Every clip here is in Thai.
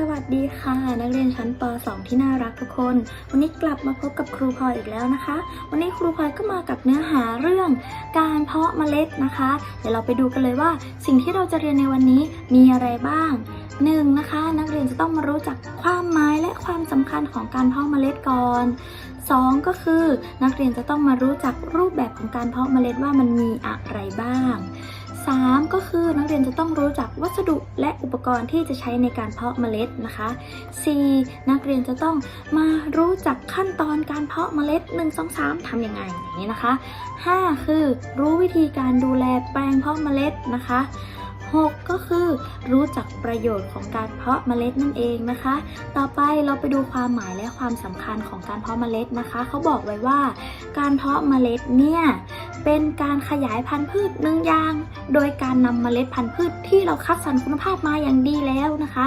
สวัสดีค่ะ นักเรียนชั้นป .2 ที่น่ารักทุกคน วันนี้กลับมาพบกับครูพลอยอีกแล้วนะคะ วันนี้ครูพลอยก็มากับเนื้อหาเรื่องการเพาะเมล็ดนะคะ เดี๋ยวเราไปดูกันเลยว่า สิ่งที่เราจะเรียนในวันนี้มีอะไรบ้างหนึ่งนะคะ นักเรียนจะต้องมารู้จักความหมายและความสำคัญของการเพาะเมล็ดก่อนสองก็คือ นักเรียนจะต้องมารู้จักรูปแบบของการเพาะเมล็ดว่ามันมีอะไรบ้าง 3. ก็คือนักเรียนจะต้องรู้จักวัสดุและอุปกรณ์ที่จะใช้ในการเพาะเมล็ดนะคะ 4. นักเรียนจะต้องมารู้จักขั้นตอนการเพาะเมล็ด 1 2 3ทำยังไงอย่างนี้นะคะ 5. คือรู้วิธีการดูแลแปลงเพาะเมล็ดนะคะ 6. ก็คือ รู้จักประโยชน์ของการเพาะเมล็ดนั่นเองนะคะ ต่อไปเราไปดูความหมายและความสำคัญของการเพาะเมล็ดนะคะเขาบอกไว้ว่า การเพาะเมล็ดเนี่ยเป็นการขยายพันธุ์พืชหนึ่งอย่าง โดยการนำเมล็ดพันธุ์พืชที่เราคัดสรรคุณภาพมาอย่างดีแล้วนะคะ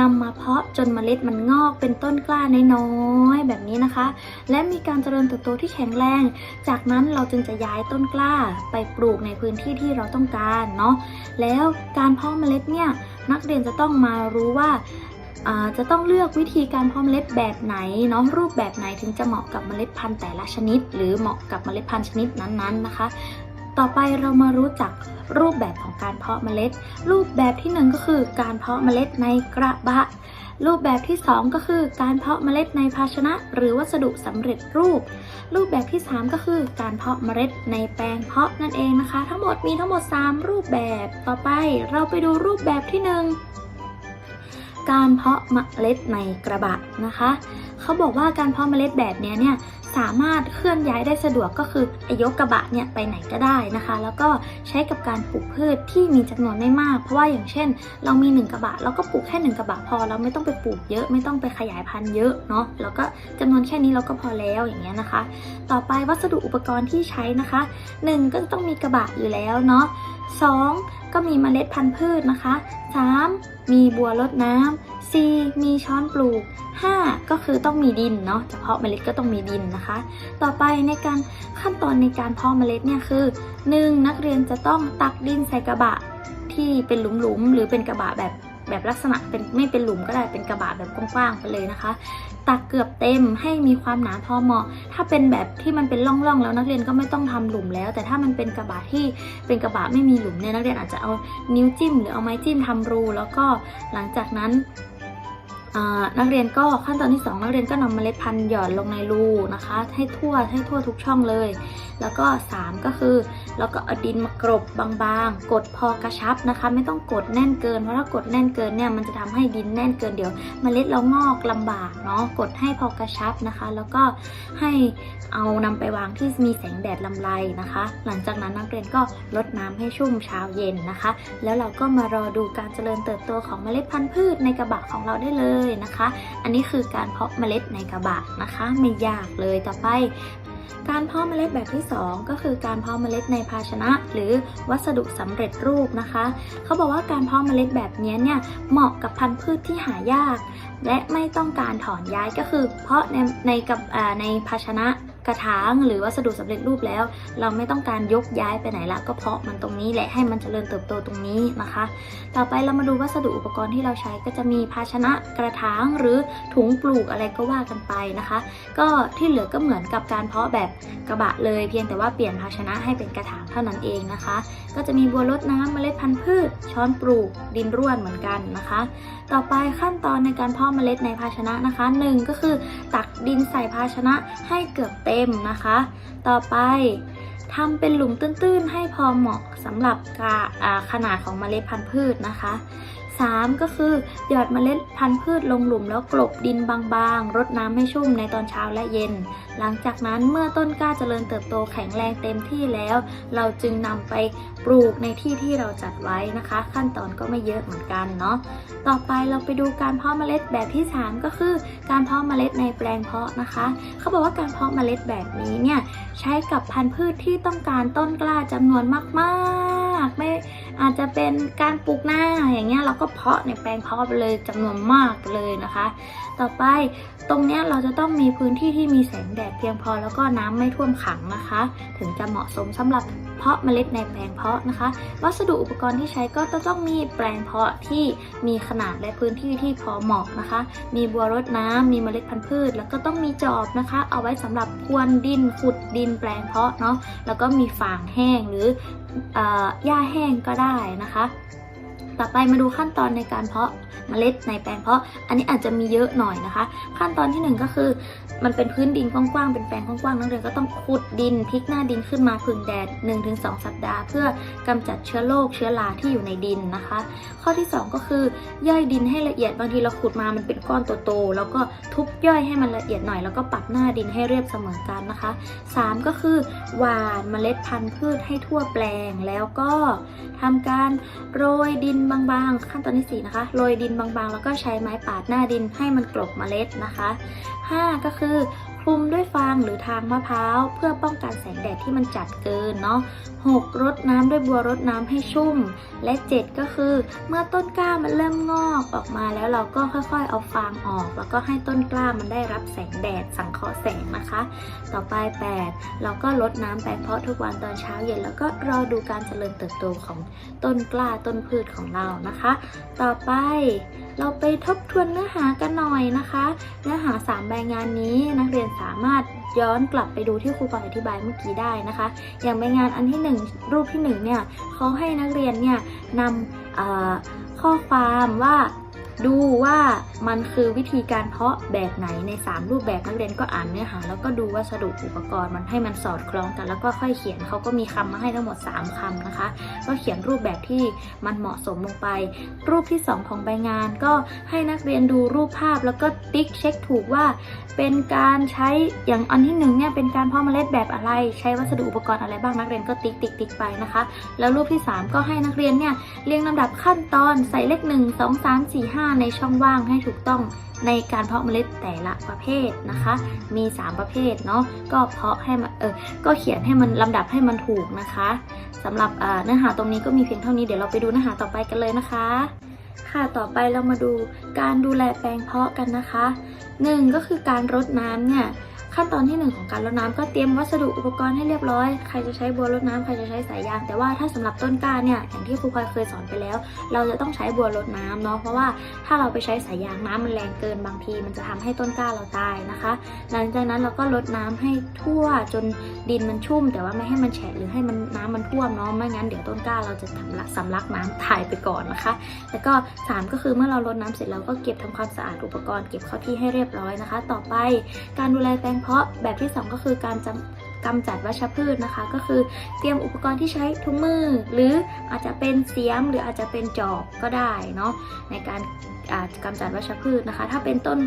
นำมาเพาะจนเมล็ดมันงอกเป็นต้นกล้าน้อยๆแบบนี้นะคะ และมีการเจริญเติบโตที่แข็งแรง จากนั้นเราจึงจะย้ายต้นกล้าไปปลูกในพื้นที่ที่เราต้องการเนาะแล้วการเพาะเมล็ดเนี่ยนักเรียนจะต้องมารู้ว่าจะต้องเลือกวิธีการเพาะเมล็ดแบบไหนเนาะรูปแบบไหนถึงจะเหมาะกับเมล็ดพันธุ์แต่ละชนิด หรือเหมาะกับเมล็ดพันธุ์ชนิดนั้นๆนะคะ ต่อไปเรามารู้จักรูปแบบของการเพาะเมล็ด รูปแบบที่หนึ่งก็คือการเพาะเมล็ดในกระบะ รูปแบบที่สองก็คือการเพาะเมล็ดในภาชนะ หรือวัสดุสำเร็จรูป รูปแบบที่ 3 ก็คือการเพาะเมล็ดในแปลงเพาะนั่นเองนะคะ ทั้งหมดมีทั้งหมด 3 รูปแบบต่อไปเราไปดูรูปแบบที่ 1 การเพาะเมล็ดในกระบะนะคะ เขาบอกว่าการเพาะเมล็ดแบบนี้เนี่ย สามารถเคลื่อนย้ายได้สะดวกก็คือยกกระบะเนี่ยไปไหนก็ได้นะคะ แล้วก็ใช้กับการปลูกพืชที่มีจำนวนไม่มาก เพราะว่าอย่างเช่น เรามีหนึ่งกระบะเราก็ปลูกแค่หนึ่งกระบะพอเราไม่ต้องไปปลูกเยอะไม่ต้องไปขยายพันธุ์เยอะเนาะแล้วก็จำนวนแค่นี้เราก็พอแล้วอย่างเงี้ยนะคะ ต่อไปวัสดุอุปกรณ์ที่ใช้นะคะ 1 ก็ต้องมีกระบะอยู่แล้วเนาะ 2 ก็มีเมล็ดพันธุ์พืชนะคะ 3 มีบัวรดน้ำ 4 มีช้อนปลูก 5 ก็คือต้องมีดินเนาะเฉพาะเมล็ดก็ต้องมีดินนะคะ ต่อไปในการขั้นตอนในการเพาะเมล็ดเนี่ยคือ 1. นักเรียนจะต้องตักดินใส่กระบะที่เป็นหลุมๆหรือเป็นกระบะแบบแบบลักษณะเป็นไม่เป็นหลุมก็ได้เป็นกระบะแบบกว้างๆไปเลยนะคะ ตักเกือบเต็มให้มีความหนาพอเหมาะ ถ้าเป็นแบบที่มันเป็นร่องๆแล้วนักเรียนก็ไม่ต้องทำหลุมแล้ว แต่ถ้ามันเป็นกระบะที่เป็นกระบะไม่มีหลุมเนี่ยนักเรียนอาจจะเอานิ้วจิ้ม หรือเอาไม้จิ้มทำรู แล้วก็หลังจากนั้น นักเรียนก็ขั้นตอนที่ 2 นักเรียนก็นำเมล็ดพันธุ์หยอดลงในรูนะคะ ให้ทั่วให้ทั่วทุกช่องเลย แล้วก็ 3 ก็คือเราก็เอาดินมากรบบางๆ กดพอกระชับนะคะ ไม่ต้องกดแน่นเกิน เพราะถ้ากดแน่นเกินเนี่ยมันจะทำให้ดินแน่นเกินเดี๋ยวเมล็ดเรางอกลำบากเนาะกดให้พอกระชับนะคะ แล้วก็ให้เอานำไปวางที่มีแสงแดดลำไรนะคะ หลังจากนั้นนักเรียนก็รดน้ำให้ชุ่มเช้าเย็นนะคะ แล้วเราก็มารอดูการเจริญเติบโตของเมล็ดพันธุ์พืชในกระบะของเราได้เลยนะคะ อันนี้คือการเพาะเมล็ดในกระบะนะคะ ไม่ยากเลยต่อไป การเพาะเมล็ดแบบที่ 2 ก็คือการเพาะเมล็ดในภาชนะ หรือวัสดุสำเร็จรูปนะคะ เขาบอกว่าการเพาะเมล็ดแบบนี้เนี่ยเหมาะกับพันธุ์พืชที่หายาก และไม่ต้องการถอนย้ายก็คือ เพาะในในกับในภาชนะ กระถางหรือวัสดุสำเร็จรูปแล้ว เราไม่ต้องการยกย้ายไปไหนละก็เพาะมันตรงนี้แหละให้มันเจริญเติบโตตรงนี้นะคะ ต่อไปเรามาดูวัสดุอุปกรณ์ที่เราใช้ก็จะมีภาชนะกระถางหรือถุงปลูกอะไรก็ว่ากันไปนะคะ ก็ที่เหลือก็เหมือนกับการเพาะแบบกระบะเลย เพียงแต่ว่าเปลี่ยนภาชนะให้เป็นกระถางเท่านั้นเองนะคะ ก็จะมีบัวรดน้ำเมล็ดพันธุ์พืช ช้อนปลูก ดินร่วนเหมือนกันนะคะ ต่อไปขั้นตอนในการเพาะเมล็ดในภาชนะนะคะหนึ่งก็คือ ตักดินใส่ภาชนะให้เกือบเต็มนะคะ ต่อไปทำเป็นหลุมตื้นๆ ให้พอเหมาะสำหรับกาอ่าขนาดของเมล็ดพันธุ์พืชนะคะ 3 ก็คือหยอดเมล็ดพันธุ์พืชลงหลุมแล้วกลบดินบางๆ รดน้ำให้ชุ่มในตอนเช้าและเย็น หลังจากนั้นเมื่อต้นกล้าเจริญเติบโตแข็งแรงเต็มที่แล้ว เราจึงนำไปปลูกในที่ที่เราจัดไว้นะคะ ขั้นตอนก็ไม่เยอะเหมือนกันเนาะต่อไปเราไปดูการเพาะเมล็ดแบบที่ 3 ก็คือ การเพาะเมล็ดในแปลงเพาะนะคะ เขาบอกว่าการเพาะเมล็ดแบบนี้เนี่ยใช้กับพันธุ์พืชที่ต้องการต้นกล้าจำนวนมากๆไม่ อาจจะเป็นการปลูกหน้าอย่างเงี้ยเราก็เพาะในแปลงเพาะไปเลยจำนวนมากเลยนะคะ ต่อไปตรงเนี้ยเราจะต้องมีพื้นที่ที่มีแสงแดดเพียงพอแล้วก็น้ำไม่ท่วมขังนะคะ ถึงจะเหมาะสมสำหรับเพาะเมล็ดในแปลงเพาะนะคะ วัสดุอุปกรณ์ที่ใช้ก็จะต้องมีแปลงเพาะที่มีขนาดและพื้นที่ที่พอเหมาะนะคะ มีบัวรดน้ำมีเมล็ดพันธุ์พืช แล้วก็ต้องมีจอบนะคะ เอาไว้สำหรับพรวนดินขุดดินแปลงเพาะเนาะแล้วก็มีฝางแห้งหรือหญ้าแห้งก็ได้นะคะ ต่อไปมาดูขั้นตอนในการเพาะเมล็ดในแปลงเพาะ อันนี้อาจจะมีเยอะหน่อยนะคะ ขั้นตอนที่หนึ่งก็คือ มันเป็นพื้นดินกว้างๆเป็นแปลงกว้างๆนักเรียนก็ต้องขุดดินพลิกหน้าดินขึ้นมาพึ่งแดด 1-2 สัปดาห์ เพื่อกำจัดเชื้อโรคเชื้อราที่อยู่ในดินนะคะ ข้อที่ 2 ก็คือย่อยดินให้ละเอียดบางทีเราขุดมามันเป็นก้อนโตๆแล้วก็ทุบย่อยให้มันละเอียดหน่อยแล้วก็ปรับหน้าดินให้เรียบเสมอกันนะคะ 3 ก็คือหว่านเมล็ดพันธุ์พืชให้ทั่วแปลงแล้วก็ทำการโรยดินบางๆ ขั้นตอนที่สี่นะคะโรยดินบางๆ แล้วก็ใช้ไม้ปาดหน้าดินให้มันกลบเมล็ดนะคะ 5 ก็คือคลุมด้วยฟางหรือทางมะพร้าว เพื่อป้องกันแสงแดดที่มันจัดเกินเนาะ 6. รดน้ำด้วยบัวรดน้ำให้ชุ่ม และ 7 ก็คือ เมื่อต้นกล้ามันเริ่มงอกออกมาแล้วเราก็ค่อยๆ เอาฟางออก แล้วก็ให้ต้นกล้ามันได้รับแสงแดดสังเคราะห์แสงนะคะ ต่อไป 8 เราก็รดน้ำแปลงเพาะทุกวันตอนเช้าเย็นแล้วก็รอดูการเจริญเติบโตของต้นกล้าต้นพืชของเรานะคะ ต่อไปเราไปทบทวนเนื้อหากันหน่อยนะคะ เนื้อหา3ใบงานนี้นักเรียนสามารถย้อนกลับไปดูที่ครูปองอธิบายเมื่อกี้ได้นะคะ อย่างใบงานอันที่ 1 รูปที่1เนี่ยเขาให้นักเรียนเนี่ยนำข้อความว่า ดูว่ามันคือวิธีการเพาะแบบไหนใน 3 รูปแบบนักเรียนก็อ่านเนื้อหา แล้วก็ดูวัสดุอุปกรณ์มันให้มันสอดคล้องกัน แล้วก็ค่อยเขียนเขาก็มีคำมาให้ทั้งหมด 3คำนะคะ ก็เขียนรูปแบบที่มันเหมาะสมลงไป รูปที่ 2 ของใบงานก็ให้นักเรียนดูรูปภาพแล้วก็ติ๊กเช็คถูกว่า เป็นการใช้อย่างอันที่หนึ่งเนี่ยเป็นการเพาะเมล็ดแบบอะไรใช้วัสดุอุปกรณ์อะไรบ้างนักเรียนก็ติ๊กติ๊กติ๊กไปนะคะ แล้วรูปที่ 3 ก็ให้นักเรียนเนี่ยเรียงลำดับขั้นตอนใส่เลข 1 2 3 4 5ในช่องว่างให้ถูกต้องในการเพาะเมล็ดแต่ละประเภทนะคะ มี 3 ประเภทเนาะก็เพาะให้มันเออก็เขียนให้มันลำดับให้มันถูกนะคะสำหรับเนื้อหาตรงนี้ก็มีเพียงเท่านี้เดี๋ยวเราไปดูเนื้อหาต่อไปกันเลยนะคะ ค่ะต่อไปเรามาดูการดูแลแปลงเพาะกันนะคะหนึ่งก็คือการรดน้ำเนี่ย ขั้นตอนที่หนึ่งของการรดน้ำก็เตรียมวัสดุอุปกรณ์ให้เรียบร้อย ใครจะใช้บัวรดน้ำใครจะใช้สายยาง แต่ว่าถ้าสำหรับต้นกล้าเนี่ยอย่างที่ครูพลอยเคยสอนไปแล้ว เราจะต้องใช้บัวรดน้ำเนาะเพราะว่าถ้าเราไปใช้สายยางน้ำมันแรงเกินบางที มันจะทำให้ต้นกล้าเราตายนะคะ หลังจากนั้นเราก็รดน้ำให้ทั่วจนดินมันชุ่ม แต่ว่าไม่ให้มันแฉะหรือให้มันน้ำมันท่วมเนาะไม่งั้นเดี๋ยวต้นกล้าเราจะทำลักสำลักน้ำตายไปก่อนนะคะ แล้วก็สามก็คือเมื่อเรารดน้ำเสร็จเราก็เก็บทำความสะอาดอุปกรณ์เก็บเข้าที่ให้เรียบร้อยนะคะ ต่อไปการดูแลแปลงเพาะแบบที่สองก็คือการจำกำจัดวัชพืชนะคะ ก็คือเตรียมอุปกรณ์ที่ใช้ถุงมือ หรืออาจจะเป็นเสียมหรืออาจจะเป็นจอบก็ได้เนาะในการอ่ากำจัดวัชพืชนะคะ ถ้าเป็นต้น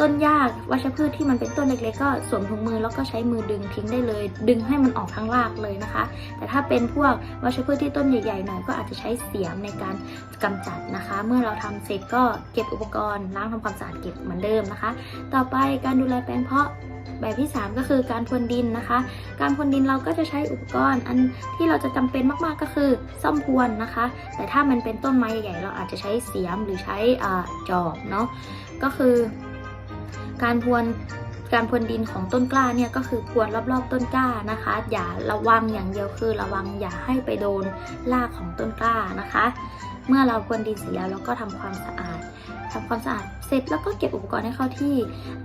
ต้นหญ้าวัชพืชที่มันเป็นต้นเล็กๆก็สวมถุงมือแล้วก็ใช้มือดึงทิ้งได้เลย ดึงให้มันออกทั้งรากเลยนะคะ แต่ถ้าเป็นพวกวัชพืชที่ต้นใหญ่ๆหน่อยก็อาจจะใช้เสียมในการกำจัดนะคะ เมื่อเราทำเสร็จก็เก็บอุปกรณ์ล้างทำความสะอาดเก็บเหมือนเดิมนะคะ ต่อไปการดูแลแปลงเพาะ แบบที่ 3 ก็คือการพรวนดินนะคะ การพรวนดินเราก็จะใช้อุปกรณ์ อันที่เราจะจำเป็นมากๆก็คือซ่อมพรวนนะคะ แต่ถ้ามันเป็นต้นไม้ใหญ่ๆเราอาจจะใช้เสียมหรือใช้จอบเนาะก็คือ การพรวนการพรวนดินของต้นกล้าเนี่ยก็คือพรวนรอบๆต้นกล้านะคะ อย่าระวังอย่างเดียวคือระวังอย่าให้ไปโดนรากของต้นกล้านะคะ เมื่อเราพรวนดินเสร็จแล้วเราก็ทำความสะอาด ทำความสะอาดเสร็จแล้วก็เก็บอุปกรณ์ให้เข้าที่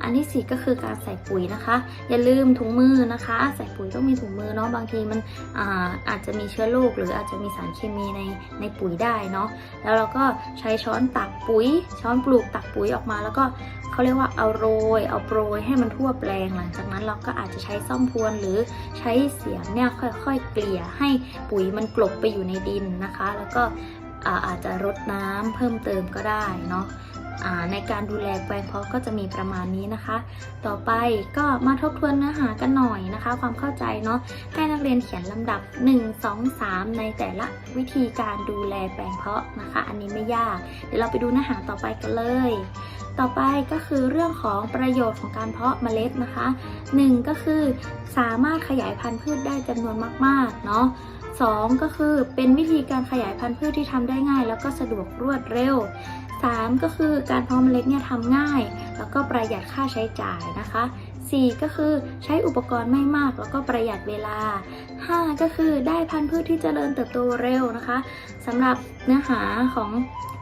อันที่สี่ก็คือการใส่ปุ๋ยนะคะ อย่าลืมถุงมือนะคะ ใส่ปุ๋ยต้องมีถุงมือเนาะบางทีมันอาอาจจะมีเชื้อโรคหรืออาจจะมีสารเคมีในในปุ๋ยได้เนาะแล้วเราก็ใช้ช้อนตักปุ๋ย ช้อนปลูกตักปุ๋ยออกมาแล้วก็เขาเรียกว่าเอาโรย เอาโปรยให้มันทั่วแปลงหลังจากนั้นเราก็อาจจะใช้ซ่อมพรวนหรือใช้เสียมเนี่ยค่อยๆเกลี่ยให้ปุ๋ยมันกลบไปอยู่ในดินนะคะ แล้วก็ อาจจะรดน้ำเพิ่มเติมก็ได้เนาะในการดูแลแปลงเพาะก็จะมีประมาณนี้นะคะ ต่อไปก็มาทบทวนเนื้อหากันหน่อยนะคะ ความเข้าใจเนาะให้นักเรียนเขียนลำดับ 1 2 3 ในแต่ละวิธีการดูแลแปลงเพาะนะคะ อันนี้ไม่ยาก เดี๋ยวเราไปดูเนื้อหาต่อไปกันเลย ต่อไปก็คือเรื่องของประโยชน์ของการเพาะเมล็ดนะคะ 1 ก็คือสามารถขยายพันธุ์พืชได้จำนวนมากๆเนาะ 2 ก็คือเป็นวิธีการขยายพันธุ์พืชที่ทำได้ง่าย แล้วก็สะดวกรวดเร็ว 3 ก็คือการเพาะเมล็ดเนี่ยทำง่าย แล้วก็ประหยัดค่าใช้จ่ายนะคะ 4 ก็คือใช้อุปกรณ์ไม่มากแล้วก็ประหยัดเวลา 5 ก็คือได้พันธุ์พืชที่เจริญเติบโตเร็วนะคะสำหรับเนื้อหาของ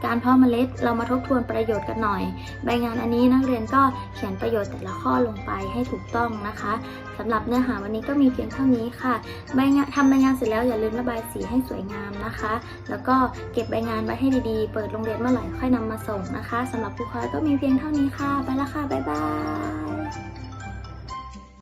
การเพาะเมล็ดเรามาทบทวนประโยชน์กันหน่อย ใบงานอันนี้นักเรียนก็เขียนประโยชน์แต่ละข้อลงไปให้ถูกต้องนะคะสำหรับเนื้อหาวันนี้ก็มีเพียงเท่านี้ค่ะใบงานทำใบงานเสร็จแล้วอย่าลืมระบายสีให้สวยงามนะคะ แล้วก็เก็บใบงานไว้ให้ดีๆ เปิดโรงเรียนเมื่อไหร่ค่อยนำมาส่งนะคะสำหรับครูคอยก็มีเพียงเท่านี้ค่ะ ไปละค่ะบ๊ายบาย